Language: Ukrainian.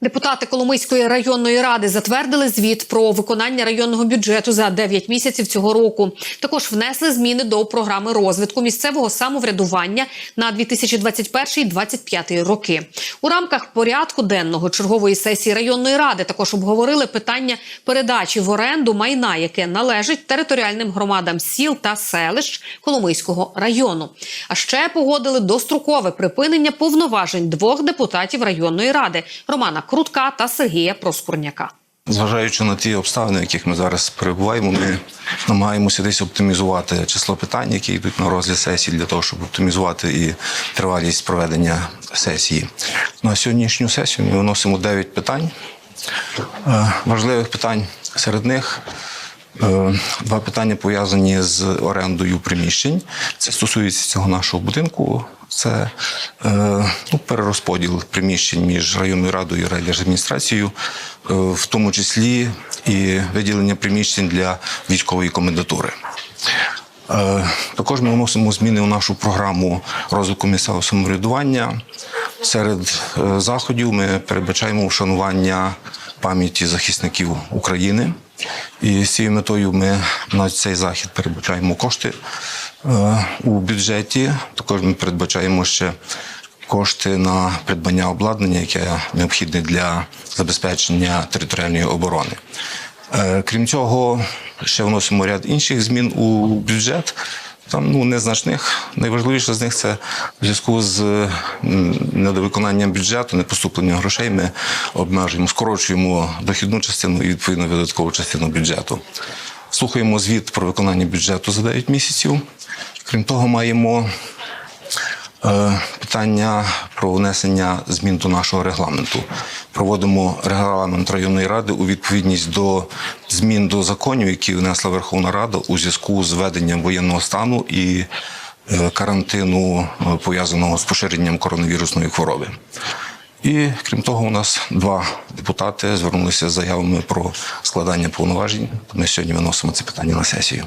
Депутати Коломийської районної ради затвердили звіт про виконання районного бюджету за 9 місяців цього року. Також внесли зміни до програми розвитку місцевого самоврядування на 2021-2025 роки. У рамках порядку денного чергової сесії районної ради також обговорили питання передачі в оренду майна, яке належить територіальним громадам сіл та селищ Коломийського району. А ще погодили дострокове припинення повноважень двох депутатів районної ради Романа Крутка та Сергія Проскурняка. Зважаючи на ті обставини, в яких ми зараз перебуваємо, ми намагаємося десь оптимізувати число питань, які йдуть на розгляд сесії, для того, щоб оптимізувати і тривалість проведення сесії. На сьогоднішню сесію ми виносимо 9 питань. Е, Важливих питань серед них. Е, Два питання пов'язані з орендою приміщень. Це стосується цього нашого будинку. Це е, ну, перерозподіл приміщень між районною радою і райдержадміністрацією, е, в тому числі і виділення приміщень для військової комендатури. Також ми вносимо зміни у нашу програму розвитку місцевого самоврядування. Серед заходів ми передбачаємо вшанування пам'яті захисників України. І з цією метою ми на цей захід передбачаємо кошти е, у бюджеті. Також ми передбачаємо ще кошти на придбання обладнання, яке необхідне для забезпечення територіальної оборони. Е, Крім цього, ще вносимо ряд інших змін у бюджет. Там ну незначних. Найважливіше з них це в зв'язку з недовиконанням бюджету, непоступленням грошей. Ми обмежуємо, скорочуємо дохідну частину і відповідно видаткову частину бюджету. Слухаємо звіт про виконання бюджету за 9 місяців. Крім того, маємо Питання про внесення змін до нашого регламенту. Проводимо регламент районної ради у відповідність до змін до законів, які внесла Верховна Рада у зв'язку з введенням воєнного стану і е, карантину, е, пов'язаного з поширенням коронавірусної хвороби. І крім того, у нас два депутати звернулися з заявами про складання повноважень. Ми сьогодні виносимо це питання на сесію.